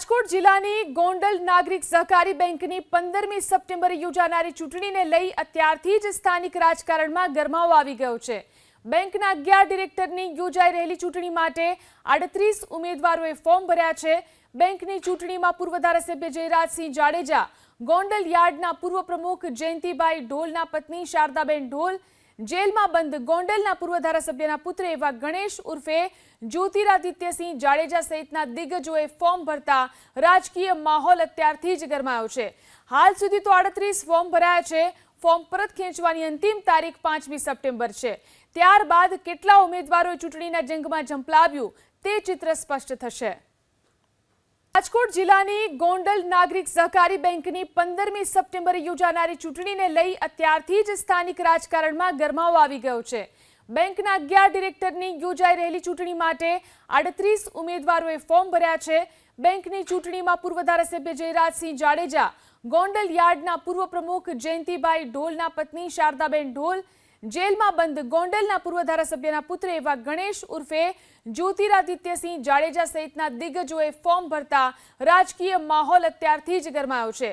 રાજકોટ જિલ્લાની ગોંડલ નાગરિક સહકારી બેંકની પંદરમી સપ્ટેમ્બરે યોજાનારી ચૂંટણીને લઈ અત્યારથી જ સ્થાનિક રાજકારણમાં ગરમાવો આવી ગયો છે. બેંકના અગિયાર ડિરેક્ટરની યોજાઈ રહેલી ચૂંટણી માટે આડત્રીસ ઉમેદવારોએ ફોર્મ ભર્યા છે. બેંકની ચૂંટણીમાં પૂર્વ ધારાસભ્ય જયરાજસિંહ જાડેજા, ગોંડલ યાર્ડના પૂર્વ પ્રમુખ જયંતિભાઈ ઢોલના પત્ની શારદાબેન ઢોલ જેલમાં બંધ. ગોંડલના પૂર્વ ધારાસભ્યના પુત્ર એવા ગણેશ ઉર્ફે જ્યોતિરાદિત્યસિંહ જાડેજા સહિતના દિગ્ગજોએ ફોર્મ ભરતા રાજકીય માહોલ અત્યારથી જ ગરમાયો છે. હાલ સુધી તો આડત્રીસ ફોર્મ ભરાયા છે. ફોર્મ પરત ખેંચવાની અંતિમ તારીખ પાંચમી સપ્ટેમ્બર છે. ત્યારબાદ કેટલા ઉમેદવારોએ ચૂંટણીના જંગમાં ઝંપલાવ્યું તે ચિત્ર સ્પષ્ટ થશે. રાજકોટ જિલ્લાની ગોંડલ નાગરિક સહકારી બેંકની પંદરમી સપ્ટેમ્બરે યોજાનારી ચૂંટણીને લઈ અત્યારથી જ સ્થાનિક રાજકારણમાં ગરમાવો આવી ગયો છે. બેંકના અગિયાર ડિરેક્ટરની યોજાઈ રહેલી ચૂંટણી માટે આડત્રીસ ઉમેદવારોએ ફોર્મ ભર્યા છે. બેંકની ચૂંટણીમાં પૂર્વ ધારાસભ્ય જયરાજસિંહ જાડેજા, ગોંડલ યાર્ડના પૂર્વ પ્રમુખ જયંતિભાઈ ઢોલના પત્ની શારદાબેન ઢોલ જેલમાં બંધ. ગોંડલના પૂર્વ ધારાસભ્યના પુત્ર એવા ગણેશ ઉર્ફે જ્યોતિરાદિત્યસિંહ જાડેજા સહિતના દિગ્ગજોએ ફોર્મ ભરતા રાજકીય માહોલ અત્યારથી જ ગરમાયો છે.